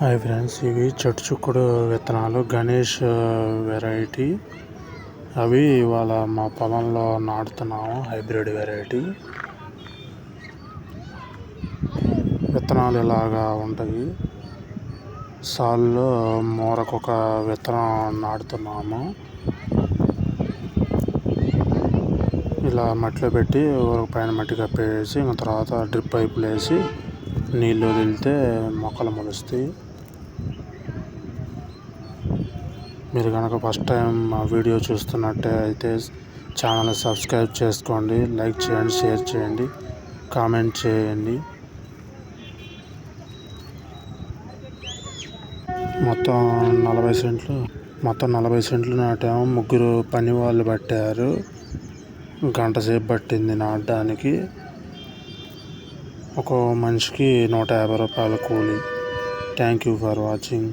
Hi friends ఇవి చెట్టు చుక్కుడు విత్తనాలు. గణేష్ uh, వెరైటీ అవి ఇవాళ మా పొలంలో నాటుతున్నాము హైబ్రిడ్ వెరైటీ విత్తనాలు ఇలాగా ఉంటాయి. సాల్లో మూరకొక విత్తనం నాటుతున్నాము. ఇలా మట్టిలో పెట్టి ఒక పైన మట్టి కప్పేసి ఇంకా తర్వాత డ్రిప్ పైపులు వేసి నీళ్ళు వదిలితే మొక్కలు మొలుస్తాయి. మీరు కనుక ఫస్ట్ టైం మా వీడియో చూస్తున్నట్టే అయితే ఛానల్ సబ్స్క్రైబ్ చేసుకోండి లైక్ చేయండి షేర్ చేయండి కామెంట్ చేయండి. మొత్తం నలభై సెంట్లు మొత్తం నలభై సెంట్లు నాటాము. ముగ్గురు పని వాళ్ళు పట్టారు. గంట సేపు పట్టింది నాటడానికి. ఒక మనిషికి నూట యాభై రూపాయల కూలి. Thank you for watching